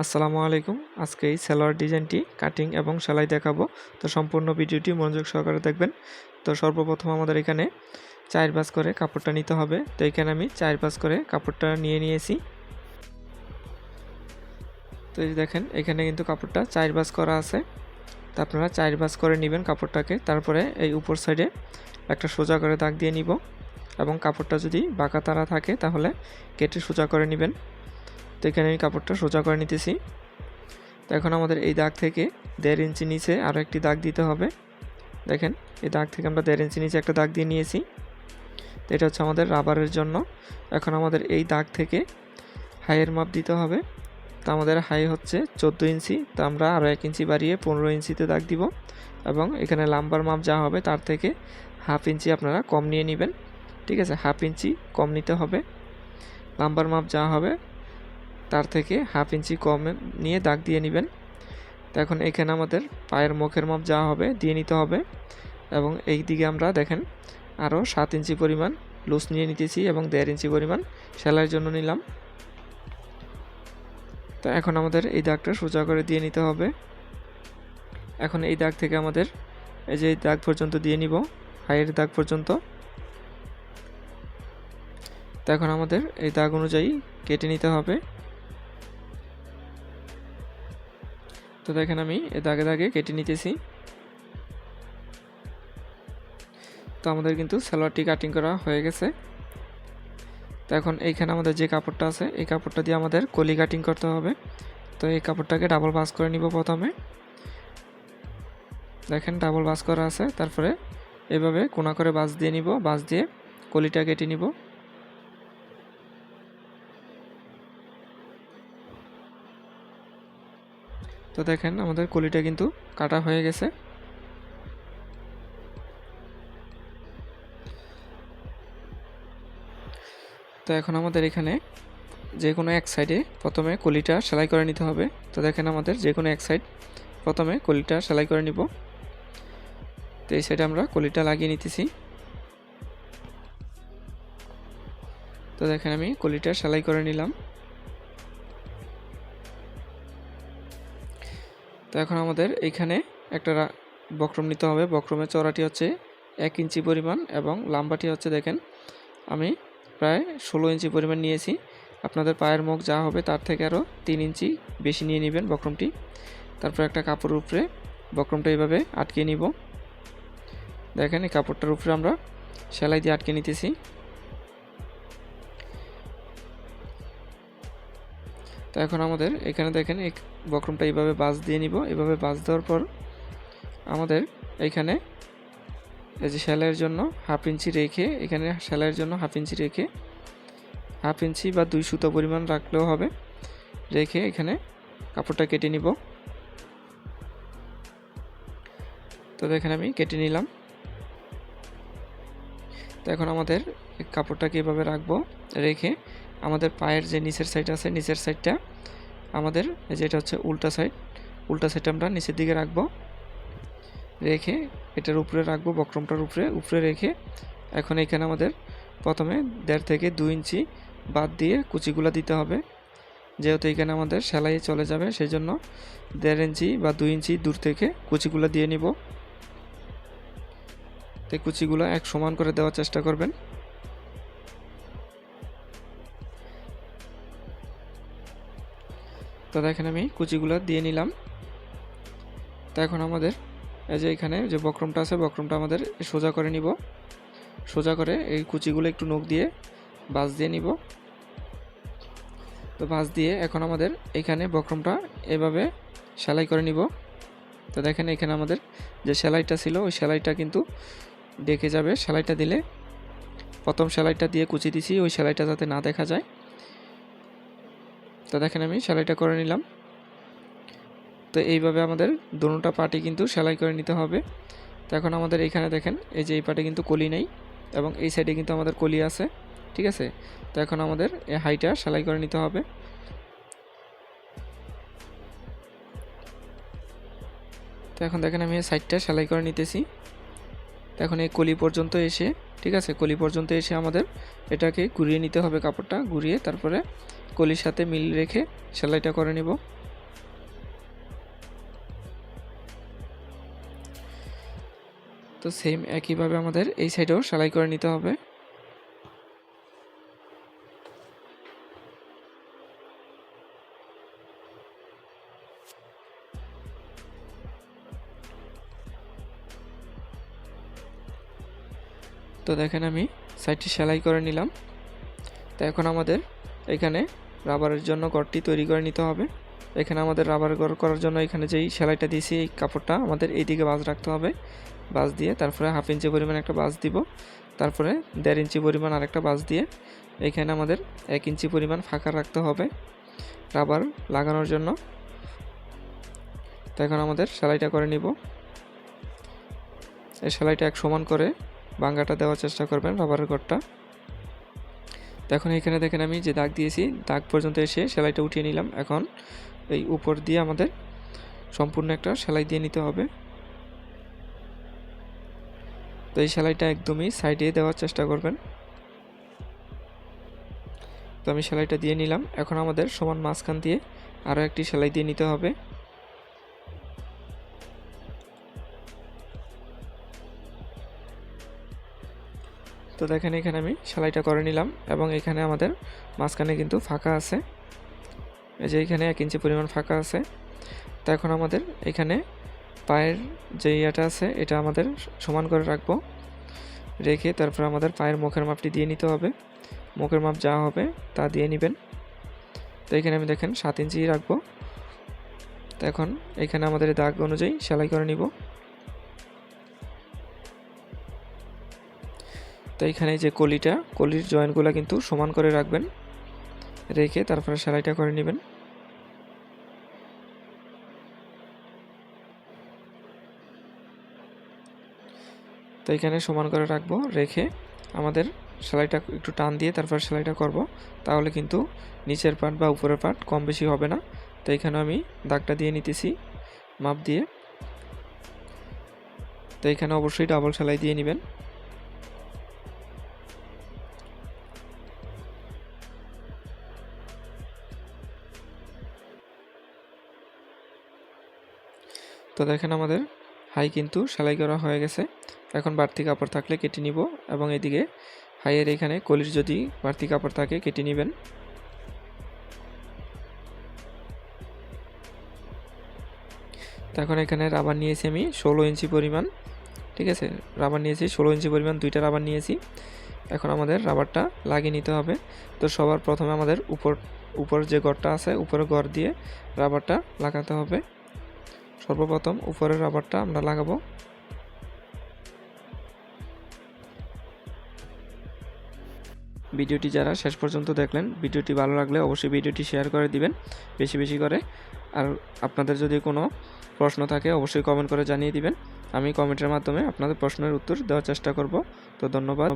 আসসালামু আলাইকুম। আজকে এই সালোয়ার ডিজাইনটি কাটিং এবং সেলাই দেখাবো। তো সম্পূর্ণ ভিডিওটি মনোযোগ সহকারে দেখবেন। তো সর্বপ্রথম আমাদের এখানে চার বাস করে কাপড়টা নিতে হবে। তো এখানে আমি চার বাস করে কাপড়টা নিয়ে নিয়েছি। তো এই দেখেন, এখানে কিন্তু কাপড়টা চার বাস করা আছে। তো আপনারা চার বাস করে নেবেন কাপড়টাকে। তারপরে এই উপর সাইডে একটা সোজা করে দাগ দিয়ে নিব। এবং কাপড়টা যদি বাঁকা তারা থাকে, তাহলে কেটে সোজা করে নেবেন। তো এখানে আমি কাপড়টা সোজা করে নিতেছি। তো এখন আমাদের এই দাগ থেকে দেড় ইঞ্চি নিচে আরও একটি দাগ দিতে হবে। দেখেন, এই দাগ থেকে আমরা দেড় ইঞ্চি নিচে একটা দাগ দিয়ে নিয়েছি। তো এটা হচ্ছে আমাদের রাবারের জন্য। এখন আমাদের এই দাগ থেকে হাইয়ের মাপ দিতে হবে। তো আমাদের হাই হচ্ছে চোদ্দ ইঞ্চি। তো আমরা আরও এক ইঞ্চি বাড়িয়ে পনেরো ইঞ্চিতে দাগ দিব। এবং এখানে লাম্বার মাপ যা হবে তার থেকে হাফ ইঞ্চি আপনারা কম নিয়ে নেবেন। ঠিক আছে, হাফ ইঞ্চি কম নিতে হবে। লাম্বার মাপ যা হবে তার থেকে হাফ ইঞ্চি কম নিয়ে দাগ দিয়ে নেবেন। তো এখন এখানে আমাদের পায়ের মুখের মাপ যা হবে দিয়ে নিতে হবে এবং এই দিকে আমরা দেখেন আরও সাত ইঞ্চি পরিমাণ লুজ নিয়ে নিতেছি এবং দেড় ইঞ্চি পরিমাণ সেলাইয়ের জন্য নিলাম। তো এখন আমাদের এই দাগটা সোজা করে দিয়ে নিতে হবে। এখন এই দাগ থেকে আমাদের এই যে দাগ পর্যন্ত দিয়ে নিব, হাইয়ের দাগ পর্যন্ত। তো এখন আমাদের এই দাগ অনুযায়ী কেটে নিতে হবে। তো দেখেন আমি দাগে দাগে কেটে নিতেছি। তো আমাদের কিন্তু সালোয়ারটি কাটিং করা হয়ে গেছে। তো এখন এইখানে আমাদের যে কাপড়টা আছে, এই কাপড়টা দিয়ে আমাদের কলি কাটিং করতে হবে। তো এই কাপড়টাকে ডাবল বাস করে নিব প্রথমে। দেখেন ডাবল বাস করা আছে, তারপরে এভাবে কোনা করে বাস দিয়ে নিব বাস দিয়ে কলিটা কেটে নিব। তো দেখেন, আমাদের কলিটা কিন্তু কাটা হয়ে গেছে। তো এখন আমাদের এখানে যে কোনো এক সাইডে প্রথমে কলিটা সেলাই করে নিতে হবে। তো দেখেন আমাদের যে কোনো এক সাইড প্রথমে কলিটা সেলাই করে নিব। তো এই সাইডে আমরা কলিটা লাগিয়ে নিতেছি। তো দেখেন আমি কলিটা সেলাই করে নিলাম। তো এখন আমাদের এইখানে একটা বক্রম নিতে হবে। বক্রমের চড়াটি হচ্ছে এক ইঞ্চি পরিমাণ এবং লাম্বাটি হচ্ছে দেখেন, আমি প্রায় ষোলো ইঞ্চি পরিমাণ নিয়েছি। আপনাদের পায়ের মুখ যা হবে তার থেকে আরও তিন ইঞ্চি বেশি নিয়ে নেবেন বক্রমটি। তারপর একটা কাপড়ের উপরে বক্রমটা এইভাবে আটকে নিব। দেখেন এই কাপড়টার উপরে আমরা সেলাই দিয়ে আটকে নিতেছি। তো এখন আমাদের এখানে দেখেন এই বক্রমটা এইভাবে বাস দিয়ে নিব। এভাবে বাস দেওয়ার পর আমাদের এইখানে এই যে সেলাইয়ের জন্য হাফ ইঞ্চি রেখে, এখানে সেলাইয়ের জন্য হাফ ইঞ্চি রেখে হাফ ইঞ্চি বা দুই সুতো পরিমাণ রাখলেও হবে। রেখে এখানে কাপড়টা কেটে নিব। তো দেখেন আমি কেটে নিলাম। তো এখন আমাদের কাপড়টাকে এভাবে রাখব। রেখে আমাদের পায়ের যে নিচের সাইড আছে, নিচের সাইডটা আমাদের যেটা হচ্ছে উল্টা সাইড উল্টা সাইডটা আমরা নিচের দিকে রাখব। রেখে এটার উপরে রাখব, বক্রমটার উপরে উপরে রেখে এখন এখানে আমাদের প্রথমে দেড় থেকে দু ইঞ্চি বাদ দিয়ে কুচিগুলো দিতে হবে। যেহেতু এখানে আমাদের সেলাই চলে যাবে সেই জন্য দেড় ইঞ্চি বা দুই ইঞ্চি দূর থেকে কুচিগুলো দিয়ে নিব। তো কুচিগুলো এক সমান করে দেওয়ার চেষ্টা করবেন। তো দেখেন আমি কুচিগুলো দিয়ে নিলাম। তো এখন আমাদের এই যে এখানে যে বক্রমটা আছে, বক্রমটা আমাদের সোজা করে নিব। সোজা করে এই কুচিগুলো একটু নখ দিয়ে বাস দিয়ে নিব। তো বাস দিয়ে এখন আমাদের এখানে বক্রমটা এভাবে সেলাই করে নিব। তো দেখেন এখানে আমাদের যে সেলাইটা ছিল, ওই সেলাইটা কিন্তু ডেকে যাবে। সেলাইটা দিলে প্রথম সেলাইটা দিয়ে কুচি দিছি, ওই সেলাইটা যাতে না দেখা যায়। তো দেখেন আমি, সেলাইটা করে নিলাম। তো এইভাবে আমাদের দোনোটা পার্টি কিন্তু সেলাই করে নিতে হবে। তো এখন আমাদের এখানে দেখেন, এই যে এই পার্টে কিন্তু কলি নেই এবং এই সাইডে কিন্তু আমাদের কলি আছে, ঠিক আছে? তো এখন আমাদের এই হাইটা সেলাই করে নিতে হবে। তো এখন দেখেন আমি সাইডটা সেলাই করে নিতেছি। তো এখন এই কলি পর্যন্ত এসে ঠিক আছে, কলি পর্যন্ত এসে আমাদের এটাকে ঘুরিয়ে নিতে হবে কাপড়টা ঘুরিয়ে তারপরে কলির সাথে মিল রেখে সেলাইটা করে নিব। তো সেম একইভাবে আমাদের এই সাইডেও সেলাই করে নিতে হবে। তো দেখেন আমি সাইডটি সেলাই করে নিলাম। তো এখন আমাদের এখানে রাবারের জন্য গড়টি তৈরি করে নিতে হবে। এখানে আমাদের রাবার গড় করার জন্য এখানে যেই সেলাইটা দিয়েছি, এই কাপড়টা আমাদের এইদিকে বাজ রাখতে হবে। বাজ দিয়ে তারপরে হাফ ইঞ্চি পরিমাণ একটা বাজ দিব। তারপরে দেড় ইঞ্চি পরিমাণ আরেকটা বাজ দিয়ে এখানে আমাদের এক ইঞ্চি পরিমাণ ফাঁকা রাখতে হবে রাবার লাগানোর জন্য। তো এখন আমাদের সেলাইটা করে নিব। এই সেলাইটা এক সমান করে বাঙ্গাটা দেওয়ার চেষ্টা করবেন রাবারের তো এখন এখানে দেখেন আমি যে দাগ দিয়েছি, দাগ পর্যন্ত এসে সেলাইটা উঠিয়ে নিলাম। এখন এই উপর দিয়ে আমাদের সম্পূর্ণ একটা সেলাই দিয়ে নিতে হবে। তো এই সেলাইটা একদমই সাইডে দেওয়ার চেষ্টা করবেন। তো আমি সেলাইটা দিয়ে নিলাম। এখন আমাদের সমান মাঝখান দিয়ে আরও একটি সেলাই দিয়ে নিতে হবে। তো দেখেন এখানে আমি সেলাইটা করে নিলাম এবং এখানে আমাদের মাঝখানে কিন্তু ফাঁকা আছে। এই যে এখানে এক ইঞ্চি পরিমাণ ফাঁকা আছে। তো এখন আমাদের এখানে পায়ের যে ইয়েটা আছে, এটা আমাদের সমান করে রাখব। রেখে তারপর আমাদের পায়ের মুখের মাপটি দিয়ে নিতে হবে। মুখের মাপ যা হবে তা দিয়ে নেবেন। তো এখানে আমি দেখেন সাত ইঞ্চি রাখব। তো এখন এখানে আমাদের দাগ অনুযায়ী সেলাই করে নিব। তো এখানে যে কলিটা, কলির জয়েন্টগুলো কিন্তু সমান করে রাখবেন। রেখে তারপরে সেলাইটা করে নেবেন। তো এখানে সমান করে রাখব, রেখে আমাদের সেলাইটা একটু টান দিয়ে তারপর সেলাইটা করব। তাহলে কিন্তু নিচের পার্ট বা উপরের পার্ট কম বেশি হবে না। তো এখানে আমি দাগটা দিয়ে নিতেছি, মাপ দিয়ে। তো এখানে অবশ্যই ডাবল সেলাই দিয়ে নেবেন। তো দেখেন আমাদের। হাই কিন্তু সেলাই করা হয়ে গেছে। এখন বাড়তি কাপড় থাকলে কেটে নিব এবং এদিকে হাইয়ের এখানে কলির যদি বাড়তি কাপড় থাকে কেটে নেবেন। তো এখন এখানে রাবার নিয়েছি আমি ষোলো ইঞ্চি পরিমাণ, ঠিক আছে? রাবার নিয়েছি ষোলো ইঞ্চি পরিমাণ, দুইটা রাবার নিয়েছি। এখন আমাদের রাবারটা লাগিয়ে নিতে হবে। তো সবার প্রথমে আমাদের উপর উপর যে গড়টা আছে, উপরে গড় দিয়ে রাবারটা লাগাতে হবে। সর্বপ্রথম উপরের রাবারটা আমরা লাগাবো। ভিডিওটি যারা শেষ পর্যন্ত দেখলেন, ভিডিওটি ভালো লাগলে অবশ্যই ভিডিওটি শেয়ার করে দিবেন, বেশি বেশি করে। আর আপনাদের যদি কোনো প্রশ্ন থাকে, অবশ্যই কমেন্ট করে জানিয়ে দিবেন। আমি কমেন্টের মাধ্যমে আপনাদের প্রশ্নের উত্তর দেওয়ার চেষ্টা করব। তো ধন্যবাদ।